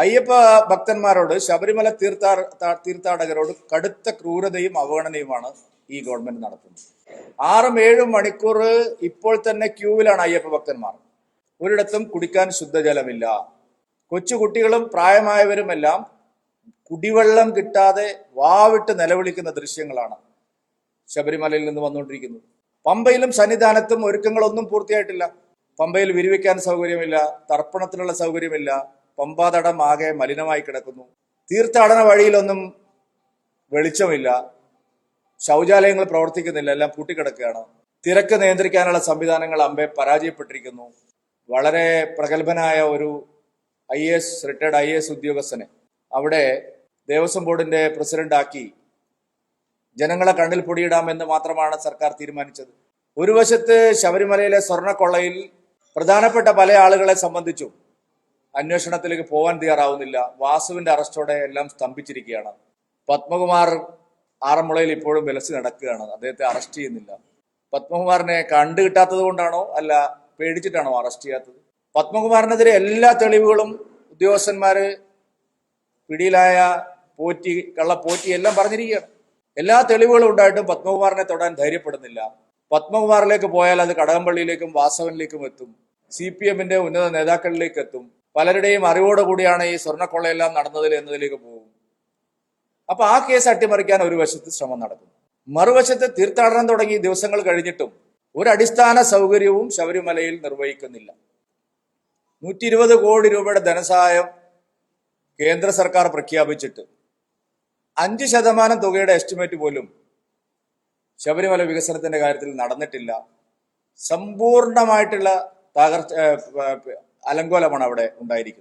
അയ്യപ്പ ഭക്തന്മാരോട് ശബരിമല തീർത്ഥാ തീർത്ഥാടകരോട് കടുത്ത ക്രൂരതയും അവഗണനയുമാണ് ഈ ഗവൺമെന്റ് നടത്തുന്നത്. ആറും ഏഴും മണിക്കൂർ ഇപ്പോൾ തന്നെ ക്യൂവിലാണ് അയ്യപ്പ ഭക്തന്മാർ. ഒരിടത്തും കുടിക്കാൻ ശുദ്ധജലമില്ല. കൊച്ചുകുട്ടികളും പ്രായമായവരുമെല്ലാം കുടിവെള്ളം കിട്ടാതെ വാവിട്ട് നിലവിളിക്കുന്ന ദൃശ്യങ്ങളാണ് ശബരിമലയിൽ നിന്ന് വന്നുകൊണ്ടിരിക്കുന്നത്. പമ്പയിലും സന്നിധാനത്തും ഒരുക്കങ്ങളൊന്നും പൂർത്തിയായിട്ടില്ല. പമ്പയിൽ വിരിവിക്കാൻ സൗകര്യമില്ല തർപ്പണത്തിനുള്ള സൗകര്യമില്ല പമ്പാതടം ആകെ മലിനമായി കിടക്കുന്നു. തീർത്ഥാടന വഴിയിലൊന്നും വെളിച്ചമില്ല. ശൗചാലയങ്ങൾ പ്രവർത്തിക്കുന്നില്ല. എല്ലാം പൂട്ടിക്കിടക്കുകയാണ്. തിരക്ക് നിയന്ത്രിക്കാനുള്ള സംവിധാനങ്ങൾ അമ്പെ പരാജയപ്പെട്ടിരിക്കുന്നു. വളരെ പ്രഗത്ഭനായ ഒരു I S retired I S ഉദ്യോഗസ്ഥനെ അവിടെ ദേവസ്വം ബോർഡിന്റെ പ്രസിഡന്റാക്കി ജനങ്ങളെ കണ്ണിൽ പൊടിയിടാമെന്ന് മാത്രമാണ് സർക്കാർ തീരുമാനിച്ചത്. ഒരു വശത്ത് ശബരിമലയിലെ സ്വർണക്കൊള്ളയിൽ പ്രധാനപ്പെട്ട പല ആളുകളെ സംബന്ധിച്ചും അന്വേഷണത്തിലേക്ക് പോകാൻ തയ്യാറാവുന്നില്ല. വാസുവിന്റെ അറസ്റ്റോടെ എല്ലാം സ്തംഭിച്ചിരിക്കുകയാണ്. പത്മകുമാർ ആറന്മുളയിൽ ഇപ്പോഴും വിലസി നടക്കുകയാണ്. അദ്ദേഹത്തെ അറസ്റ്റ് ചെയ്യുന്നില്ല. പത്മകുമാറിനെ കണ്ടു കിട്ടാത്തത് കൊണ്ടാണോ? അല്ല പേടിച്ചിട്ടാണോ അറസ്റ്റ് ചെയ്യാത്തത്? പത്മകുമാറിനെതിരെ എല്ലാ തെളിവുകളും ഉദ്യോഗസ്ഥന്മാര് പിടിയിലായ പോറ്റി കള്ള പോറ്റി എല്ലാം പറഞ്ഞിരിക്കുകയാണ്. എല്ലാ തെളിവുകളും ഉണ്ടായിട്ടും പത്മകുമാറിനെ തൊടാൻ ധൈര്യപ്പെടുന്നില്ല. പത്മകുമാറിലേക്ക് പോയാൽ അത് കടകംപള്ളിയിലേക്കും വാസവനിലേക്കും എത്തും. സി പി എമ്മിന്റെ ഉന്നത നേതാക്കളിലേക്ക് എത്തും. പലരുടെയും അറിവോടുകൂടിയാണ് ഈ സ്വർണക്കൊള്ളയെല്ലാം നടന്നതിൽ എന്നതിലേക്ക് പോകും. അപ്പൊ ആ കേസ് അട്ടിമറിക്കാൻ ഒരു വശത്ത് ശ്രമം നടക്കുന്നു. മറുവശത്ത് തീർത്ഥാടനം തുടങ്ങി ദിവസങ്ങൾ കഴിഞ്ഞിട്ടും ഒരു അടിസ്ഥാന സൗകര്യവും ശബരിമലയിൽ നിർവഹിക്കുന്നില്ല. നൂറ്റി ഇരുപത് കോടി രൂപയുടെ ധനസഹായം കേന്ദ്ര സർക്കാർ പ്രഖ്യാപിച്ചിട്ട് അഞ്ച് ശതമാനം തുകയുടെ എസ്റ്റിമേറ്റ് പോലും ശബരിമല വികസനത്തിന്റെ കാര്യത്തിൽ നടന്നിട്ടില്ല. സമ്പൂർണമായിട്ടുള്ള തകർച്ച അലങ്കോലമാണ് അവിടെ ഉണ്ടായിരിക്കുന്നത്.